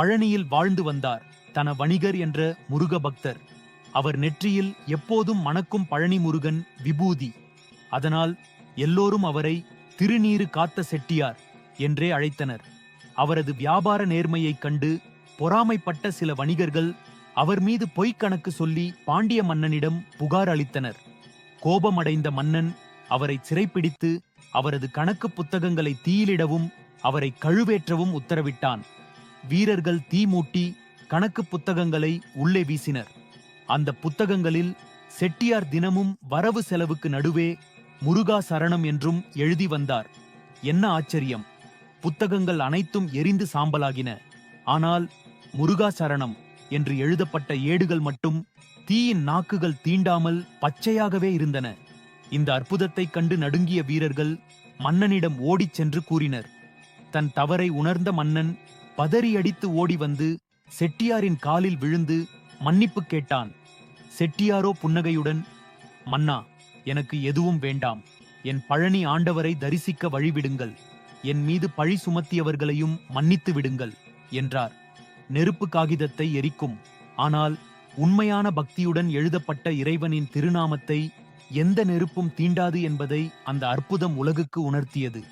பழனியில் வாழ்ந்து வந்தார் தன வணிகர் என்ற முருக பக்தர் அவர் நெற்றியில் எப்போதும் மணக்கும் பழனி முருகன் விபூதி. அதனால் எல்லோரும் அவரை திருநீறு காத்த செட்டியார் என்றே அழைத்தனர். அவரது வியாபார நேர்மையைக் கண்டு பொறாமைப்பட்ட சில வணிகர்கள் அவர் மீது பொய்க் கணக்கு சொல்லி பாண்டிய மன்னனிடம் புகார் அளித்தனர். கோபமடைந்த மன்னன் அவரை சிறைப்பிடித்து அவரது கணக்கு புத்தகங்களை தீயிலிடவும் அவரை கழுவேற்றவும் உத்தரவிட்டான். வீரர்கள் தீ மூட்டி கணக்கு புத்தகங்களை உள்ளே வீசினர். அந்த புத்தகங்களில் செட்டியார் தினமும் வரவு செலவுக்கு நடுவே முருகா சரணம் என்றும் எழுதி வந்தார். என்ன ஆச்சரியம்! புத்தகங்கள் அனைத்தும் எரிந்து சாம்பலாகின. ஆனால் முருகா சரணம் என்று எழுதப்பட்ட ஏடுகள் மட்டும் தீயின் நாக்குகள் தீண்டாமல் பச்சையாகவே இருந்தன. இந்த அற்புதத்தைக் கண்டு நடுங்கிய வீரர்கள் மன்னனிடம் ஓடிச் சென்று கூறினர். தன் தவறை உணர்ந்த மன்னன் பதறியடித்து ஓடி வந்து செட்டியாரின் காலில் விழுந்து மன்னிப்பு கேட்டான். செட்டியாரோ புன்னகையுடன் மன்னா எனக்கு எதுவும் வேண்டாம். என் பழனி ஆண்டவரை தரிசிக்க வழிவிடுங்கள். என் மீது பழி சுமத்தியவர்களையும் மன்னித்து விடுங்கள் என்றார். நெருப்பு காகிதத்தை எரிக்கும். ஆனால் உண்மையான பக்தியுடன் எழுதப்பட்ட இறைவனின் திருநாமத்தை எந்த நெருப்பும் தீண்டாது என்பதை அந்த அற்புதம் உலகுக்கு உணர்த்தியது.